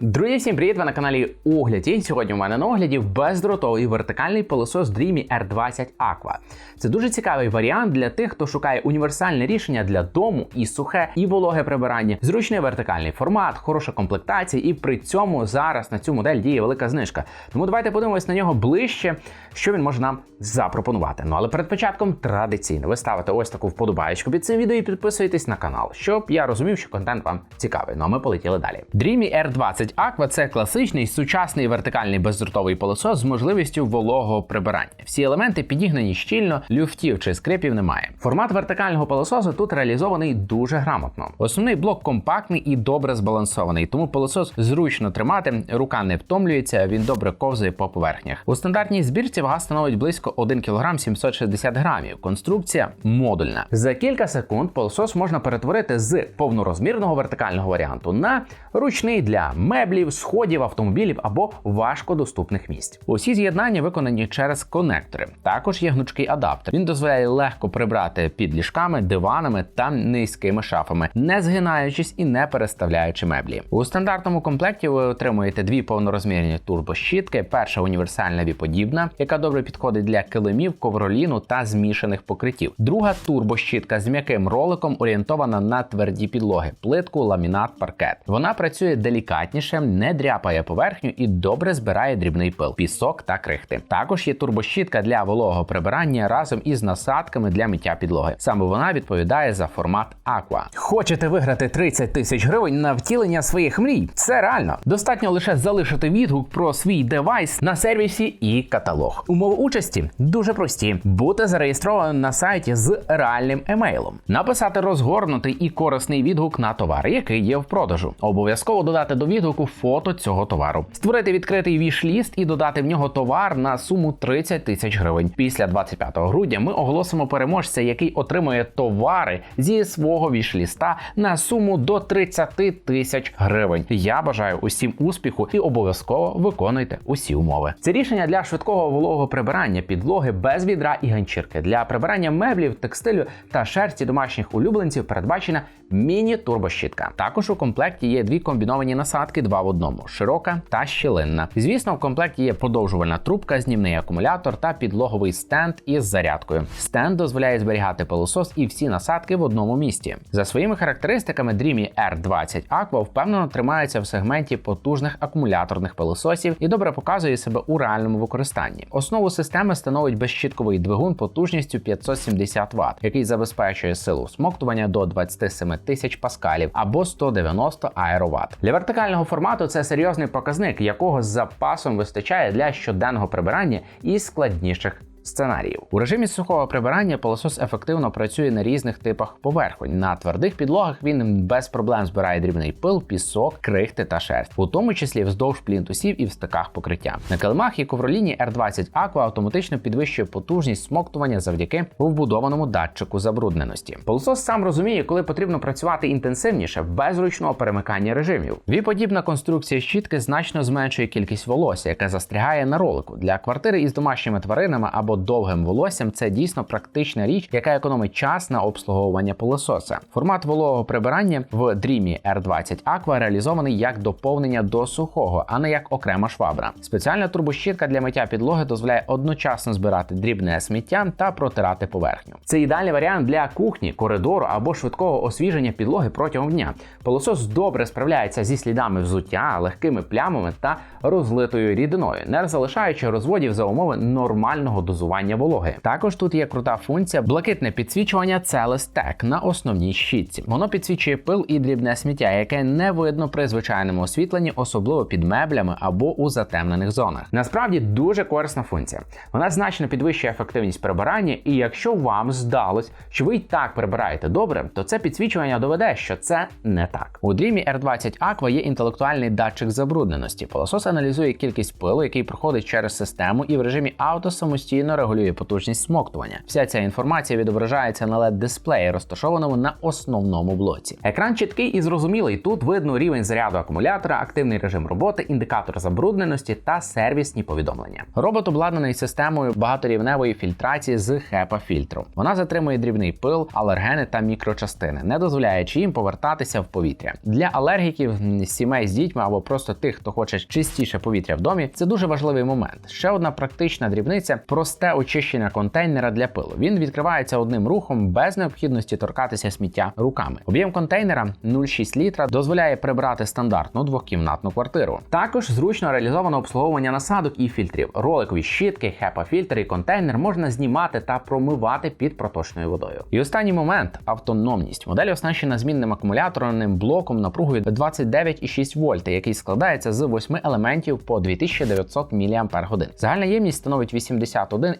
Друзі, всім привіт! Ви на каналі Огляд. І сьогодні у мене на огляді бездротовий вертикальний пилосос Dreamy R20 Aqua. Це дуже цікавий варіант для тих, хто шукає універсальне рішення для дому і сухе, і вологе прибирання, зручний вертикальний формат, хороша комплектація, і при цьому зараз на цю модель діє велика знижка. Тому давайте подивимось на нього ближче, що він може нам запропонувати. Ну але перед початком традиційно ви ставите ось таку вподобаєчку під цим відео і підписуєтесь на канал, щоб я розумів, що контент вам цікавий. Ну а ми полетіли далі. Dreamy R20 Aqua – це класичний сучасний вертикальний бездротовий пилосос з можливістю вологого прибирання. Всі елементи підігнані щільно, люфтів чи скрипів немає. Формат вертикального пилососу тут реалізований дуже грамотно. Основний блок компактний і добре збалансований, тому пилосос зручно тримати, рука не втомлюється, він добре ковзає по поверхнях. У стандартній збірці вага становить близько 1 кг 760 грамів. Конструкція модульна. За кілька секунд пилосос можна перетворити з повнорозмірного вертикального варіанту на ручний для меблів, сходів, автомобілів або важкодоступних місць. Усі з'єднання виконані через конектори. Також є гнучкий адаптер. Він дозволяє легко прибрати під ліжками, диванами та низькими шафами, не згинаючись і не переставляючи меблі. У стандартному комплекті ви отримуєте дві повнорозмірні турбощітки. Перша універсальна віподібна, яка добре підходить для килимів, ковроліну та змішаних покриттів. Друга турбощітка з м'яким роликом орієнтована на тверді підлоги, плитку, ламінат, паркет. Вона працює делікатніше, не дряпає поверхню і добре збирає дрібний пил, пісок та крихти. Також є турбощітка для вологого прибирання разом із насадками для миття підлоги. Саме вона відповідає за формат Aqua. Хочете виграти 30 тисяч гривень на втілення своїх мрій? Це реально. Достатньо лише залишити відгук про свій девайс на сервісі і каталог. Умови участі дуже прості: бути зареєстрованим на сайті з реальним емейлом, написати розгорнутий і корисний відгук на товар, який є в продажу. Обов'язково додати до відгуку фото цього товару, створити відкритий віш-ліст і додати в нього товар на суму 30 тисяч гривень. Після 25 грудня ми оголосимо переможця, який отримує товари зі свого віш-ліста на суму до 30 тисяч гривень. Я бажаю усім успіху і обов'язково виконуйте усі умови. Це рішення для швидкого вологого прибирання підлоги без відра і ганчірки для прибирання меблів, текстилю та шерсті домашніх улюбленців передбачена міні-турбощітка. Також у комплекті є дві комбіновані насадки, два в одному широка та щілинна. Звісно, в комплекті є подовжувальна трубка, знімний акумулятор та підлоговий стенд із зарядкою. Стенд дозволяє зберігати пилосос і всі насадки в одному місці. За своїми характеристиками Dreamy R20 Aqua впевнено тримається в сегменті потужних акумуляторних пилососів і добре показує себе у реальному використанні. Основу системи становить безщітковий двигун потужністю 570 Вт, який забезпечує силу смоктування до 27 тисяч паскалів або 190 аероват. Для вертикального формату це серйозний показник, якого з запасом вистачає для щоденного прибирання і складніших сценаріїв. У режимі сухого прибирання пилосос ефективно працює на різних типах поверхонь. На твердих підлогах він без проблем збирає дрібний пил, пісок, крихти та шерсть, у тому числі вздовж плінтусів і в стиках покриття. На килимах і ковроліні R20 Aqua автоматично підвищує потужність смоктування завдяки вбудованому датчику забрудненості. Пилосос сам розуміє, коли потрібно працювати інтенсивніше без ручного перемикання режимів. Віподібна конструкція щітки значно зменшує кількість волосся, яке застрягає на ролику. Для квартири із домашніми тваринами або довгим волоссям це дійсно практична річ, яка економить час на обслуговування пилососа. Формат вологого прибирання в Dreamy R20 Aqua реалізований як доповнення до сухого, а не як окрема швабра. Спеціальна турбощітка для миття підлоги дозволяє одночасно збирати дрібне сміття та протирати поверхню. Це ідеальний варіант для кухні, коридору або швидкого освіження підлоги протягом дня. Пилосос добре справляється зі слідами взуття, легкими плямами та розлитою рідиною, не залишаючи розводів за умови нормального дозування вологи. Також тут є крута функція блакитне підсвічування Tech на основній щітці. Воно підсвічує пил і дрібне сміття, яке не видно при звичайному освітленні, особливо під меблями або у затемнених зонах. Насправді дуже корисна функція. Вона значно підвищує ефективність прибирання, і якщо вам здалось, що ви й так прибираєте добре, то це підсвічування доведе, що це не так. У Dreamy R20 Aqua є інтелектуальний датчик забрудненості. Пилосос аналізує кількість пилу, який проходить через систему, і в режимі авто самостійно самостійно регулює потужність смоктування. Вся ця інформація відображається на led дисплеї, розташованому на основному блоці. Екран чіткий і зрозумілий. Тут видно рівень заряду акумулятора, активний режим роботи, індикатор забрудненості та сервісні повідомлення. Робот обладнаний системою багаторівневої фільтрації з HEPA фільтром. Вона затримує дрібний пил, алергени та мікрочастини, не дозволяючи їм повертатися в повітря. Для алергіків, сімей з дітьми або просто тих, хто хоче чистіше повітря в домі, це дуже важливий момент. Ще одна практична дрібниця просте очищення контейнера для пилу. Він відкривається одним рухом без необхідності торкатися сміття руками. Об'єм контейнера 0,6 літра дозволяє прибрати стандартну двохкімнатну квартиру. Також зручно реалізовано обслуговування насадок і фільтрів. Роликові щітки, HEPA фільтр і контейнер можна знімати та промивати під проточною водою. І останній момент автономність. Модель оснащена змінним акумуляторним блоком напругою 29,6 вольт, який складається з 8 елементів по 2900 мАч. Загальна ємність становить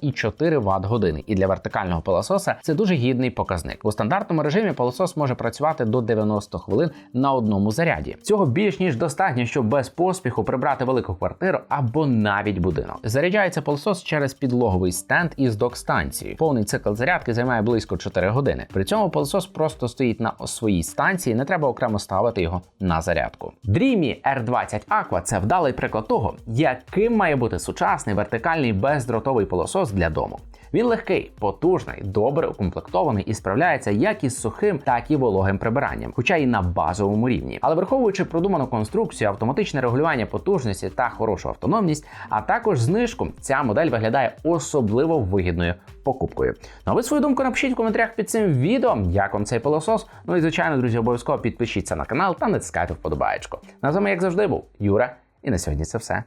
81,4 Вт години, і для вертикального пилососа це дуже гідний показник. У стандартному режимі пилосос може працювати до 90 хвилин на одному заряді. Цього більш ніж достатньо, щоб без поспіху прибрати велику квартиру або навіть будинок. Заряджається пилосос через підлоговий стенд із док-станцією. Повний цикл зарядки займає близько 4 години. При цьому пилосос просто стоїть на своїй станції, не треба окремо ставити його на зарядку. Dreamy R20 Aqua – це вдалий приклад того, яким має бути сучасний вертикальний бездротовий пилосос для дому. Він легкий, потужний, добре укомплектований і справляється як із сухим, так і вологим прибиранням, хоча й на базовому рівні. Але враховуючи продуману конструкцію, автоматичне регулювання потужності та хорошу автономність, а також знижку, ця модель виглядає особливо вигідною покупкою. Ну а ви свою думку напишіть в коментарях під цим відео, як вам цей пилосос. Ну і звичайно, друзі, обов'язково підпишіться на канал та натискайте вподобаєчку. На з вами, як завжди, був Юра, і на сьогодні це все.